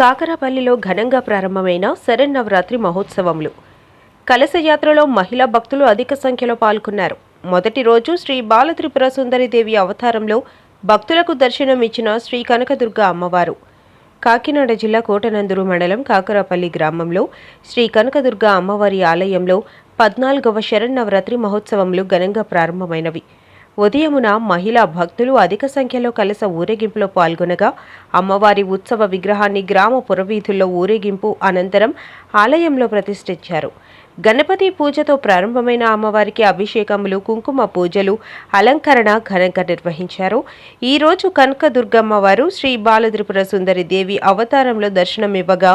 కాకరాపల్లిలో ఘనంగా ప్రారంభమైన శరన్నవరాత్రి మహోత్సవములు. కలశయాత్రలో మహిళా భక్తులు అధిక సంఖ్యలో పాల్గొన్నారు. మొదటి రోజు శ్రీ బాలత్రిపుర సుందరిదేవి అవతారంలో భక్తులకు దర్శనం ఇచ్చిన శ్రీ కనకదుర్గ అమ్మవారు. కాకినాడ జిల్లా కోటనందూరు మండలం కాకరాపల్లి గ్రామంలో శ్రీ కనకదుర్గ అమ్మవారి ఆలయంలో పద్నాలుగవ శరన్నవరాత్రి మహోత్సవములు ఘనంగా ప్రారంభమైనవి. ఉదయమున మహిళా భక్తులు అధిక సంఖ్యలో కలస ఊరేగింపులో పాల్గొనగా అమ్మవారి ఉత్సవ విగ్రహాన్ని గ్రామ పురవీధుల్లో ఊరేగింపు అనంతరం ఆలయంలో ప్రతిష్ఠించారు. గణపతి పూజతో ప్రారంభమైన అమ్మవారికి అభిషేకములు కుంకుమ పూజలు అలంకరణ ఘనంగా నిర్వహించారు. ఈరోజు కనకదుర్గమ్మ వారు శ్రీ బాలత్రిపుర సుందరి దేవి అవతారంలో దర్శనమివ్వగా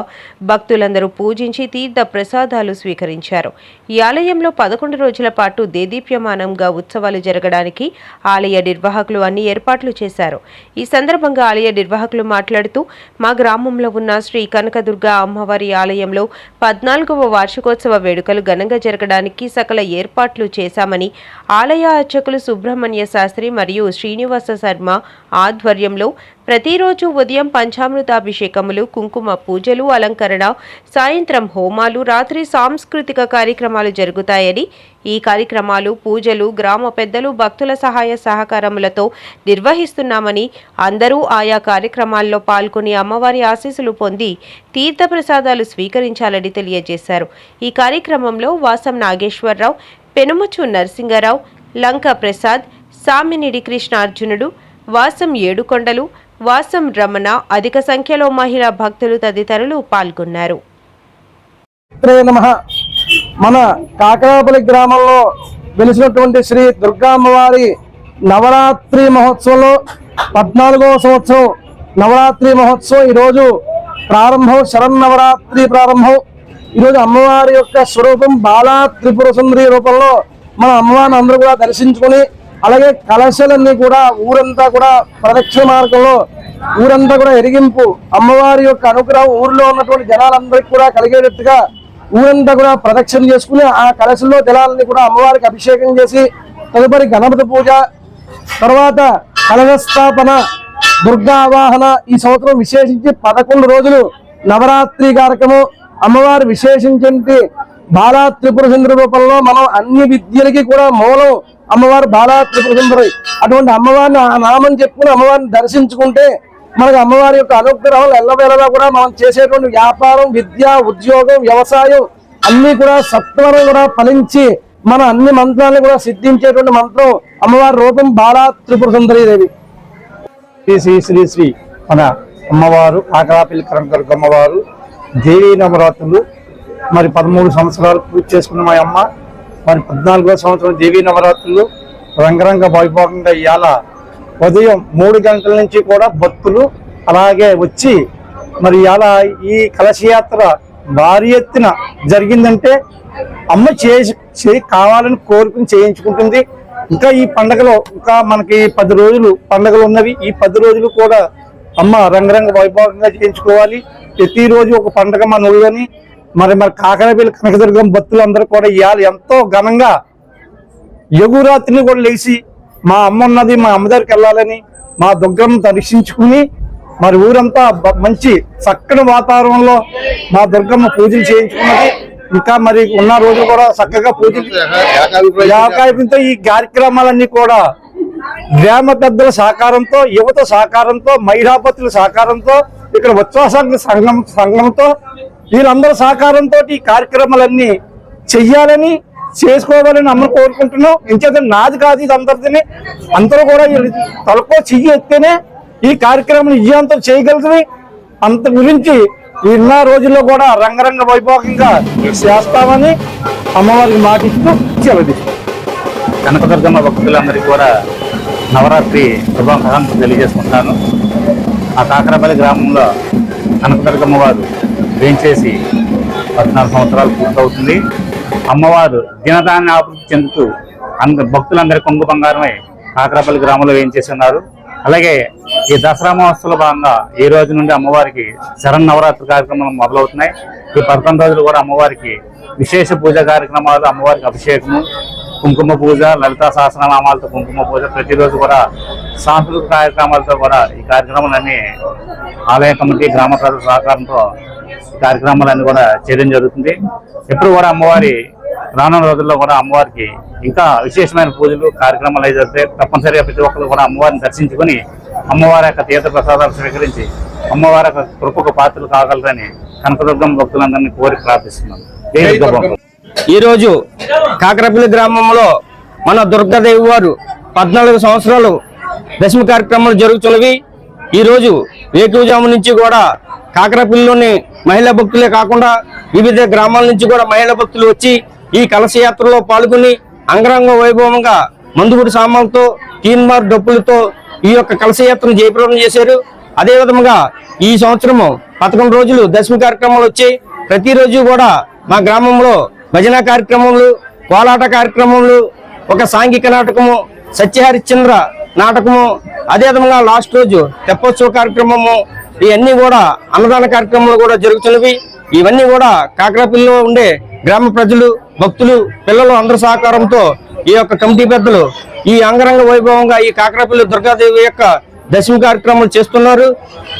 భక్తులందరూ పూజించి తీర్థ ప్రసాదాలు స్వీకరించారు. ఈ ఆలయంలో పదకొండు రోజుల పాటు దేదీప్యమానంగా ఉత్సవాలు జరగడానికి ఆలయ నిర్వాహకులు అన్ని ఏర్పాట్లు చేశారు. ఈ సందర్భంగా ఆలయ నిర్వాహకులు మాట్లాడుతూ మా గ్రామంలో ఉన్న శ్రీ కనకదుర్గ అమ్మవారి ఆలయంలో పద్నాలుగవ వార్షికోత్సవ వేడుకలు ఘనంగా జరగడానికి సకల ఏర్పాట్లు చేశామని ఆలయ అర్చకులు సుబ్రహ్మణ్య శాస్త్రి మరియు శ్రీనివాస శర్మ ఆధ్వర్యంలో ప్రతిరోజు ఉదయం పంచామృతాభిషేకములు కుంకుమ పూజలు అలంకరణ సాయంత్రం హోమాలు రాత్రి సాంస్కృతిక కార్యక్రమాలు జరుగుతాయని ఈ కార్యక్రమాలు పూజలు గ్రామ పెద్దలు భక్తుల సహాయ సహకారములతో నిర్వహిస్తున్నామని అందరూ ఆయా కార్యక్రమాల్లో పాల్గొని అమ్మవారి ఆశీస్సులు పొంది తీర్థప్రసాదాలు స్వీకరించాలని తెలియజేశారు. ఈ కార్యక్రమంలో వాసం నాగేశ్వరరావు పెనుమచు నరసింగరావు లంక ప్రసాద్ సామినిడి కృష్ణార్జునుడు వాసం ఏడుకొండలు వాసం రమణ అధిక సంఖ్యలో మహిళా భక్తులు తదితరులు పాల్గొన్నారు. మన కాకరాపల్లి గ్రామంలో వెలిసినటువంటి శ్రీ దుర్గా అమ్మవారి నవరాత్రి మహోత్సవంలో పద్నాలుగవ సంవత్సరం నవరాత్రి మహోత్సవం ఈరోజు ప్రారంభం శరన్నవరాత్రి ప్రారంభం. ఈరోజు అమ్మవారి యొక్క స్వరూపం బాలా త్రిపుర సుందరి రూపంలో మన అమ్మవారిని అందరూ కూడా దర్శించుకొని అలాగే కలశలన్నీ కూడా ఊరంతా కూడా ప్రదక్షిణ మార్గంలో ఊరంతా కూడా ఎరిగింపు అమ్మవారి యొక్క అనుగ్రహం ఊరిలో ఉన్నటువంటి జనాలందరికీ కూడా కలిగేటట్టుగా ఊరంతా కూడా ప్రదక్షిణ చేసుకుని ఆ కలశల్లో జలాలని కూడా అమ్మవారికి అభిషేకం చేసి తదుపరి గణపతి పూజ తర్వాత కలశస్థాపన దుర్గా ఆవాహన ఈ సంవత్సరం విశేషించి పదకొండు రోజులు నవరాత్రి కార్యక్రమం అమ్మవారు విశేషించి బాలా త్రిపుర సుందర రూపంలో మనం అన్ని విద్యలకి కూడా మూలం అమ్మవారు బాలా త్రిపుర సుందరి. అటువంటి అమ్మవారిని ఆ నామం చెప్పుకుని అమ్మవారిని దర్శించుకుంటే మనకు అమ్మవారి యొక్క అనుగ్రహం ఎల్లవేళలా కూడా మనం చేసేటువంటి వ్యాపారం విద్య ఉద్యోగం వ్యవసాయం అన్ని కూడా సత్వరం కూడా ఫలించి మన అన్ని మంత్రాలను కూడా సిద్ధించేటువంటి మంత్రం అమ్మవారి రూపం బాలా త్రిపుర సుందరీదేవి శ్రీ శ్రీ శ్రీ శ్రీ మన అమ్మవారు కాకరాపల్లి కనకదుర్గ అమ్మవారు దేవీ నవరాత్రులు మరి పదమూడు సంవత్సరాలు పూర్తి చేసుకున్న మా అమ్మ మరి పద్నాలుగో సంవత్సరం దేవీ నవరాత్రులు రంగరంగ వైభవంగా ఇవాళ ఉదయం మూడు గంటల నుంచి కూడా భక్తులు అలాగే వచ్చి మరి ఇవాళ ఈ కలశయాత్ర భారీ ఎత్తున జరిగిందంటే అమ్మ చేసి చే- కావాలని కోరుకుని చేయించుకుంటుంది. ఇంకా ఈ పండగలో ఇంకా మనకి పది రోజులు పండగలు ఉన్నవి ఈ పది రోజులు కూడా అమ్మ రంగరంగ వైభవంగా చేయించుకోవాలి. ప్రతిరోజు ఒక పండగ మన ఊళ్ళని మరి మరి కాకరపల్లి కనకదుర్గం భక్తులందరూ కూడా ఇవాళ ఎంతో ఘనంగా యగురాత్రిని కూడా లేచి మా అమ్మ ఉన్నది మా అమ్మ దగ్గరికి వెళ్ళాలని మా దుర్గమ్మ దర్శించుకుని మరి ఊరంతా మంచి చక్కని వాతావరణంలో మా దుర్గమ్మ పూజలు చేయించుకున్నది. ఇంకా మరి ఉన్న రోజు కూడా చక్కగా పూజలు వ్యాపారంతో ఈ కార్యక్రమాలన్నీ కూడా గ్రామ పెద్దల సహకారంతో యువత సహకారంతో మహిళాపతుల సహకారంతో ఇక్కడ ఉత్సాహ సంఘం సంఘంతో వీళ్ళందరూ సహకారంతో ఈ కార్యక్రమాలన్నీ చెయ్యాలని చేసుకోవాలని అమ్మ కోరుకుంటున్నాం. ఇంకేత నాది కాదు ఇది అందరిది అందరూ కూడా తలకో చెయ్యి ఎత్తేనే ఈ కార్యక్రమం విజయవంతం చేయగలుగుతుంది అంత గురించి ఇన్న రోజుల్లో కూడా రంగరంగ వైభోగంగా చేస్తామని అమ్మవారికి మాటిస్తూ చెలది కనకదుర్గమ్మ భక్తులందరికీ కూడా నవరాత్రి శుభాకాంక్షలు తెలియజేసుకుంటాను. ఆ కాకరపల్లి గ్రామంలో కనకదుర్గమ్మ వారు వేయించేసి పద్నాలుగు సంవత్సరాలు పూర్తవుతుంది. అమ్మవారు దినదాన్ని అభివృద్ధి చెందుతూ అంద భక్తులందరి కొంగు బంగారమై కాకరపల్లి గ్రామంలో వేయించేసి ఉన్నారు అలాగే ఈ దసరా మహోత్సవంలో భాగంగా ఈ రోజు నుండి అమ్మవారికి శరణ్ నవరాత్రి కార్యక్రమాలు మొదలవుతున్నాయి. ఈ పదకొండు రోజులు కూడా అమ్మవారికి విశేష పూజా కార్యక్రమాలు అమ్మవారికి అభిషేకము కుంకుమ పూజ లలితా సహస్రనామాలతో కుంకుమ పూజ ప్రతిరోజు కూడా సాంస్కృతిక కార్యక్రమాలతో కూడా ఈ కార్యక్రమాలన్నీ ఆలయ కమిటీ గ్రామ ప్రజల సహకారంతో కార్యక్రమాలన్నీ కూడా చేయడం జరుగుతుంది. ఎప్పుడు కూడా అమ్మవారి రానున్న రోజుల్లో కూడా అమ్మవారికి ఇంకా విశేషమైన పూజలు కార్యక్రమాలు అయితే జరుగుతాయి తప్పనిసరిగా ప్రతి ఒక్కరు కూడా అమ్మవారిని దర్శించుకొని అమ్మవారి యొక్క తీర్థ ప్రసాదాలు స్వీకరించి అమ్మవారి యొక్క కృపకు పాత్రలు కాగలరని కనకదుర్గం భక్తులందరినీ కోరి ప్రార్థిస్తున్నాను ఈరోజు కాకరపల్లి గ్రామంలో మన దుర్గాదేవి వారు పద్నాలుగు సంవత్సరాలు దశమి కార్యక్రమాలు జరుగుతున్నవి. ఈరోజు వేకువజాము నుంచి కూడా కాకరపల్లిలోని మహిళా భక్తులే కాకుండా వివిధ గ్రామాల నుంచి కూడా మహిళా భక్తులు వచ్చి ఈ కలశయాత్రలో పాల్గొని అంగరంగ వైభవంగా మందుగుడి సామాన్లతో తీన్మార్ డప్పులతో ఈ యొక్క కలశయాత్రను జయప్రదం చేశారు. అదేవిధంగా ఈ సంవత్సరము పదకొండు రోజులు దశమి కార్యక్రమాలు వచ్చాయి ప్రతిరోజు కూడా మా గ్రామంలో భజన కార్యక్రమాలు కోలాట కార్యక్రమములు ఒక సాంఘిక నాటకము సత్యహరిశ్చంద్ర నాటకము అదే విధంగా లాస్ట్ రోజు తెప్పోత్సవ కార్యక్రమము ఇవన్నీ కూడా అన్నదాన కార్యక్రమాలు కూడా జరుగుతున్నవి. ఇవన్నీ కూడా కాకరపల్లిలో ఉండే గ్రామ ప్రజలు భక్తులు పిల్లలు అందరి సహకారంతో ఈ యొక్క కమిటీ పెద్దలు ఈ అంగరంగ వైభవంగా ఈ కాకరపల్లి దుర్గాదేవి యొక్క దశమి కార్యక్రమాలు చేస్తున్నారు.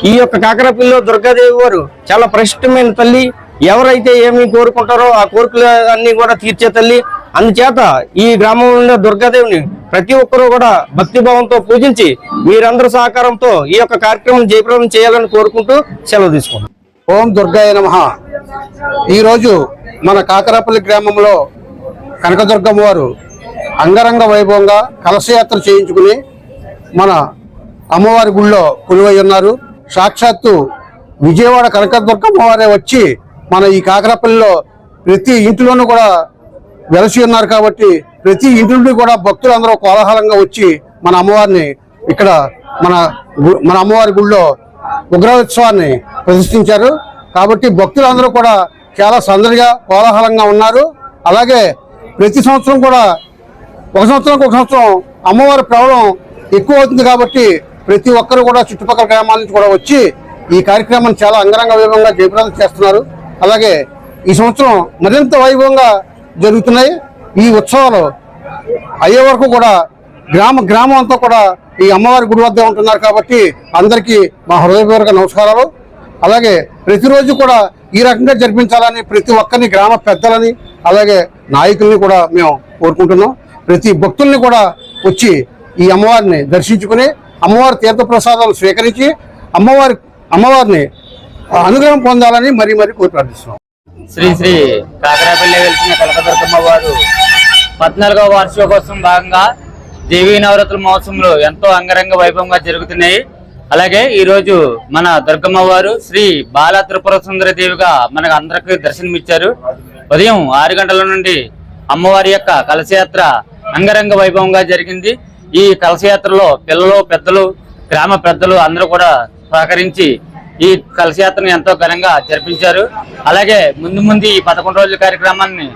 ఈ యొక్క కాకరపల్లిలో దుర్గాదేవి వారు చాలా ప్రసిద్ధమైన తల్లి. ఎవరైతే ఏమి కోరుకుంటారో ఆ కోరికలు అన్ని కూడా తీర్చే తల్లి. అందుచేత ఈ గ్రామంలో దుర్గాదేవిని ప్రతి ఒక్కరూ కూడా భక్తి భావంతో పూజించి మీరందరి సహకారంతో ఈ యొక్క కార్యక్రమం జయప్రదం చేయాలని కోరుకుంటూ సెలవు తీసుకుంటాం ఓం దుర్గాయ నమ. ఈరోజు మన కాకరపల్లి గ్రామంలో కనకదుర్గమ్మ వారు అంగరంగ వైభవంగా కలశయాత్ర చేయించుకుని మన అమ్మవారి గుళ్ళో కొలువై ఉన్నారు. సాక్షాత్తు విజయవాడ కనకదుర్గమ్మ వారే వచ్చి మన ఈ కాకరపల్లిలో ప్రతి ఇంటిలోనూ కూడా వెలసి ఉన్నారు కాబట్టి ప్రతి ఇంటి నుండి కూడా భక్తులందరూ కోలాహలంగా వచ్చి మన అమ్మవారిని ఇక్కడ మన గు- మన అమ్మవారి గుళ్ళో ఉగ్రహోత్సవాన్ని ప్రదర్శించారు. కాబట్టి భక్తులందరూ కూడా చాలా సందడిగా కోలాహలంగా ఉన్నారు. అలాగే ప్రతి సంవత్సరం కూడా ఒక సంవత్సరం ఒక సంవత్సరం అమ్మవారి ప్రభావం ఎక్కువ అవుతుంది కాబట్టి ప్రతి ఒక్కరు కూడా చుట్టుపక్కల గ్రామాల నుంచి కూడా వచ్చి ఈ కార్యక్రమాన్ని చాలా అంగరంగ వైభవంగా జయప్రదం చేస్తున్నారు. అలాగే ఈ సంవత్సరం మరింత వైభవంగా జరుగుతున్నాయి. ఈ ఉత్సవాలు అయ్యే వరకు కూడా గ్రామ గ్రామం అంతా కూడా ఈ అమ్మవారి గుడి వద్ద ఉంటున్నారు కాబట్టి అందరికీ మా హృదయపూర్వక నమస్కారాలు. అలాగే ప్రతిరోజు కూడా ఈ రకంగా జరిపించాలని ప్రతి ఒక్కరిని గ్రామ పెద్దలని అలాగే నాయకుల్ని కూడా మేము కోరుకుంటున్నాం. ప్రతి భక్తుల్ని కూడా వచ్చి ఈ అమ్మవారిని దర్శించుకుని అమ్మవారి తీర్థ ప్రసాదాలు స్వీకరించి అమ్మవారి అమ్మవారిని అనుగ్రహం పొందాలని మరీ మరీ కోరి ప్రార్థిస్తున్నాం. శ్రీ శ్రీ కాకరాపల్లి వెలిసిన కనకదుర్గమ్మ వారు పద్నాలుగవ వార్షికోత్సవం భాగంగా దేవీ నవరాత్రుల మహోత్సవంలో ఎంతో అంగరంగ వైభవంగా జరుగుతున్నాయి. అలాగే ఈరోజు మన దుర్గమ్మ వారు శ్రీ బాల త్రిపుర సుందర దేవిగా మనకు అందరికి దర్శనమిచ్చారు. ఉదయం ఆరు గంటల నుండి అమ్మవారి యొక్క కలశయాత్ర అంగరంగ వైభవంగా జరిగింది. ఈ కలశయాత్రలో పిల్లలు పెద్దలు గ్రామ పెద్దలు అందరూ కూడా సహకరించి ఈ కలశయాత్రను ఎంతో ఘనంగా జరిపించారు. అలాగే ముందు ముందు ఈ పదకొండు రోజుల కార్యక్రమాన్ని